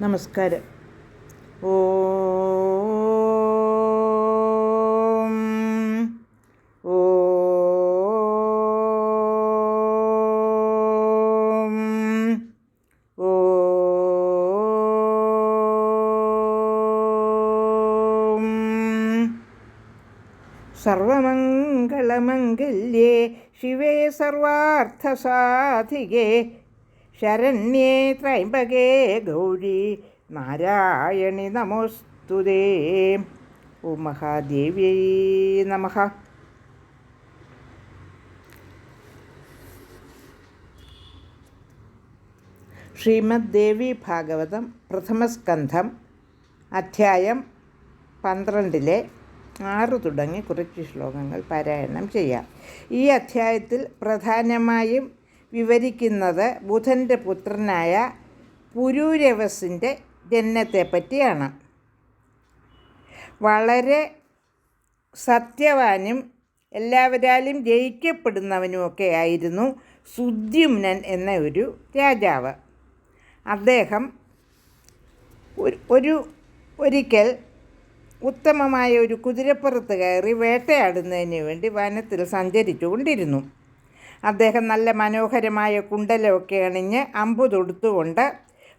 നമസ്കാരം. ഓ. സർവമംഗളമംഗല്യേ ശിവേ സർവാർത്ഥസാധികേ ശരണ്യേ ത്രൈമ്പകേ ഗൗരി നാരായണി നമോസ്തുതേ ഓം മഹാദേവ്യൈ നമ. ശ്രീമദ് ദേവി ഭാഗവതം പ്രഥമസ്കന്ധം അധ്യായം പന്ത്രണ്ടിലെ ആറ് തുടങ്ങി കുറച്ച് ശ്ലോകങ്ങൾ പാരായണം ചെയ്യാം. ഈ അധ്യായത്തിൽ പ്രധാനമായും വിവരിക്കുന്നത് ബുധന്റെ പുത്രനായ പുരൂരവസിന്റെ ജനനത്തെപ്പറ്റിയാണ്. വളരെ സത്യവാനും എല്ലാവരാലും ജയിക്കപ്പെടുന്നവനുമൊക്കെ ആയിരുന്നു സുദ്യുമ്നൻ എന്ന ഒരു രാജാവ്. അദ്ദേഹം ഒരു- ഒരു ഒരിക്കൽ ഉത്തമമായ ഒരു കുതിരപ്പുറത്ത് കയറി വേട്ടയാടുന്നതിന് വേണ്ടി വനത്തിൽ സഞ്ചരിച്ചു കൊണ്ടിരുന്നു അദ്ദേഹം നല്ല മനോഹരമായ കുണ്ടലമൊക്കെ അണിഞ്ഞ് അമ്പു തൊടുത്തുകൊണ്ട്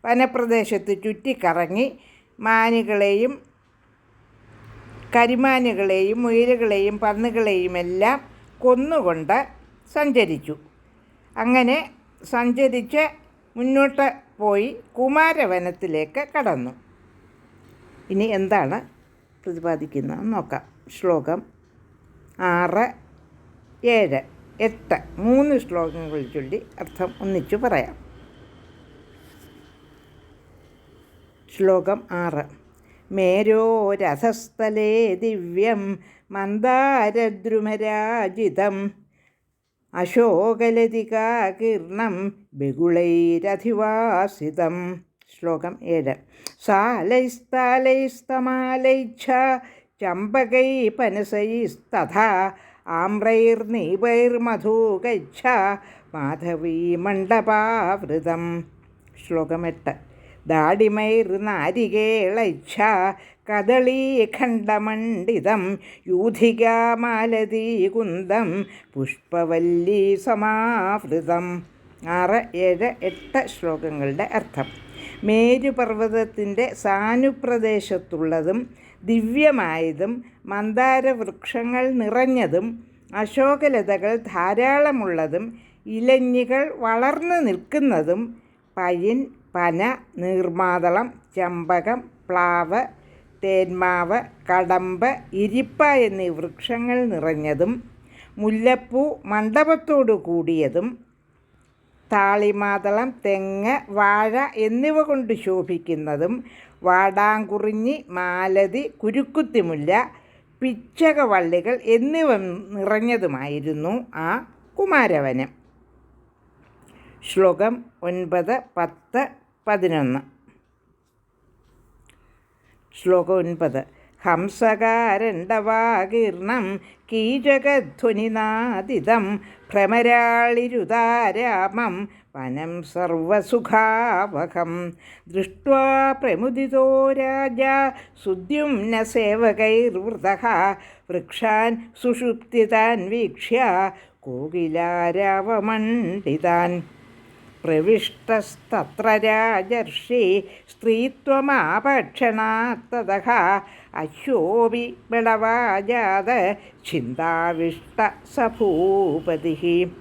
വനപ്രദേശത്ത് ചുറ്റിക്കറങ്ങി മാനുകളെയും കരിമാനുകളെയും മുയലുകളെയും പന്നുകളെയും എല്ലാം കൊന്നുകൊണ്ട് സഞ്ചരിച്ചു. അങ്ങനെ സഞ്ചരിച്ച് മുന്നോട്ട് പോയി കുമാരവനത്തിലേക്ക് കടന്നു. ഇനി എന്താണ് പ്രതിപാദിക്കുന്നത് നോക്കാം. ശ്ലോകം ആറ് ഏഴ്. എട്ട്. മൂന്ന് ശ്ലോകങ്ങൾ ചൊല്ലി അർത്ഥം ഒന്നിച്ചു പറയാം. ശ്ലോകം ആറ്. മേരോ രഥസ്ഥലേ ദിവ്യം മന്ദാരദ്രുമരാജിതം. അശോകലതികാകീർണം ബഹുളൈരധിവാസിതം. ശ്ലോകം ഏഴ്. സാലൈസ്താലൈസ്തമാലൈച്ഛ ചമ്പകൈ പനസൈസ്തഥാ ആമ്രൈർനീപൈർമധൂകൈച്ഛ മാധവീ മണ്ഡപാവൃതം. ശ്ലോകം എട്ട് ദാടിമൈർനാരികേളൈച്ഛ കദളീഖണ്ഡമണ്ഡിതം യൂധികാമാലതീകുന്തം പുഷ്പവല്ലീ സമാവൃതം. ആറ് ഏഴ് എട്ട് ശ്ലോകങ്ങളുടെ അർത്ഥം. മേരുപർവതത്തിന്റെ സാനുപ്രദേശത്തുള്ളതും ദിവ്യമായതും മന്ദാരവൃക്ഷങ്ങൾ നിറഞ്ഞതും അശോകലതകൾ ധാരാളമുള്ളതും ഇലഞ്ഞികൾ വളർന്നു നിൽക്കുന്നതും പയിൻ പന നീർമാതളം ചമ്പകം പ്ലാവ് തേന്മാവ് കടമ്പ് ഇരിപ്പ എന്നീ വൃക്ഷങ്ങൾ നിറഞ്ഞതും മുല്ലപ്പൂ മണ്ഡപത്തോടു കൂടിയതും താളിമാതളം തെങ്ങ് വാഴ എന്നിവ കൊണ്ട് ശോഭിക്കുന്നതും വാടാങ്കുറിഞ്ഞി മാലതി കുരുക്കുത്തിമുല്ല പിച്ചകവള്ളികൾ എന്നിവ നിറഞ്ഞതുമായിരുന്നു ആ കുമാരവനം. ശ്ലോകം ഒൻപത് പത്ത് പതിനൊന്ന്. ശ്ലോകം ഒൻപത് ഹംസകാരണ്ടവാകീർണം കീചകധ്വനിനാദിതം ഭ്രമരാളിരുതാരാമം വനം സർവസുഖാവഹം. ദൃഷ്ട്വാ പ്രമുദിതോ രാജ സുദ്യുംന സേവകൈർവൃത വൃക്ഷാൻ സുഷുപ്തിതാൻ വീക്ഷ്യ കോകിലാരാവമണ്ഡിതാൻ. പ്രവിഷ്ടസ്തത്ര രാജർഷി സ്ത്രീത്വമാപക്ഷണാത്തതഃ അശ്വോപി ബളവാജാത ചിന്താവിഷ്ട സഭൂപതി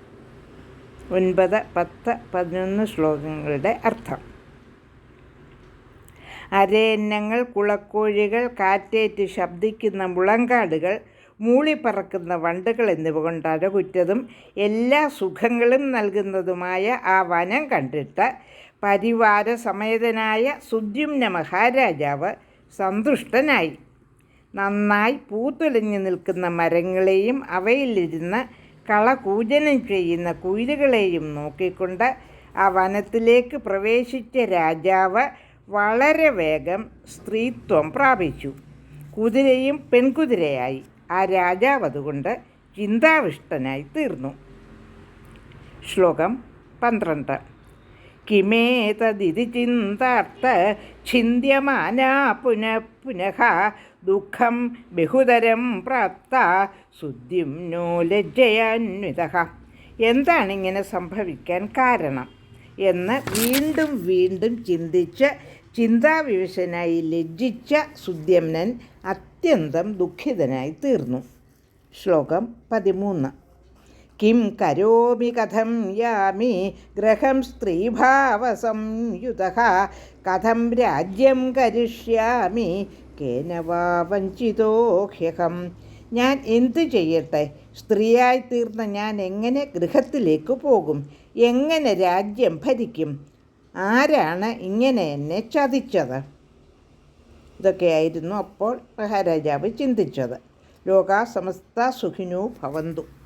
ഒൻപത് പത്ത് പതിനൊന്ന് ശ്ലോകങ്ങളുടെ അർത്ഥം. അരയന്നങ്ങൾ കുളക്കോഴികൾ കാറ്റേറ്റ് ശബ്ദിക്കുന്ന മുളങ്കാടുകൾ മൂളിപ്പറക്കുന്ന വണ്ടുകൾ എന്നിവ കൊണ്ട് അരകുറ്റതും എല്ലാ സുഖങ്ങളും നൽകുന്നതുമായ ആ വനം കണ്ടിട്ട് പരിവാര സമേതനായ സുദ്യുമ്ന മഹാരാജാവ് സന്തുഷ്ടനായി. നന്നായി പൂത്തൊലിഞ്ഞു നിൽക്കുന്ന മരങ്ങളെയും അവയിലിരുന്ന് കളകൂജനം ചെയ്യുന്ന കുയിലുകളെയും നോക്കിക്കൊണ്ട് ആ വനത്തിലേക്ക് പ്രവേശിച്ച രാജാവ് വളരെ വേഗം സ്ത്രീത്വം പ്രാപിച്ചു. കുതിരയും പെൺകുതിരയായി. ആ രാജാവ് അതുകൊണ്ട് ചിന്താവിഷ്ടനായി തീർന്നു. ശ്ലോകം പന്ത്രണ്ട്. കിമേതതിഥി ചിന്താർത്ഥ ഛിന്യമാനാ പുനഃ പുനഃ ദുഃഖം ബഹുതരം പ്രാപ്ത ശുദ്ധിം നോ ലജ്ജയാന്വിത. എന്താണ് ഇങ്ങനെ സംഭവിക്കാൻ കാരണം? എന്ന് വീണ്ടും വീണ്ടും ചിന്തിച്ച് ചിന്താവിവശനായി ലജ്ജിച്ച സുദ്യമ്നൻ അത്യന്തം ദുഃഖിതനായി തീർന്നു. ശ്ലോകം പതിമൂന്ന്. കിം കരോമി കഥം യാമി ഗ്രഹം സ്ത്രീഭാവസംയുത കഥം രാജ്യം കരിഷ്യാമി കേനവാ വഞ്ചിതോഹ്യഹം ഞാൻ എന്തു ചെയ്യട്ടെ? സ്ത്രീയായി തീർന്ന ഞാൻ എങ്ങനെ ഗൃഹത്തിലേക്ക് പോകും? എങ്ങനെ രാജ്യം ഭരിക്കും? ആരാണ് ഇങ്ങനെ എന്നെ ചതിച്ചത്? ഇതൊക്കെയായിരുന്നു അപ്പോൾ മഹാരാജാവ് ചിന്തിച്ചത്. ലോകാ സമസ്ത സുഖിനോ ഭവന്തു.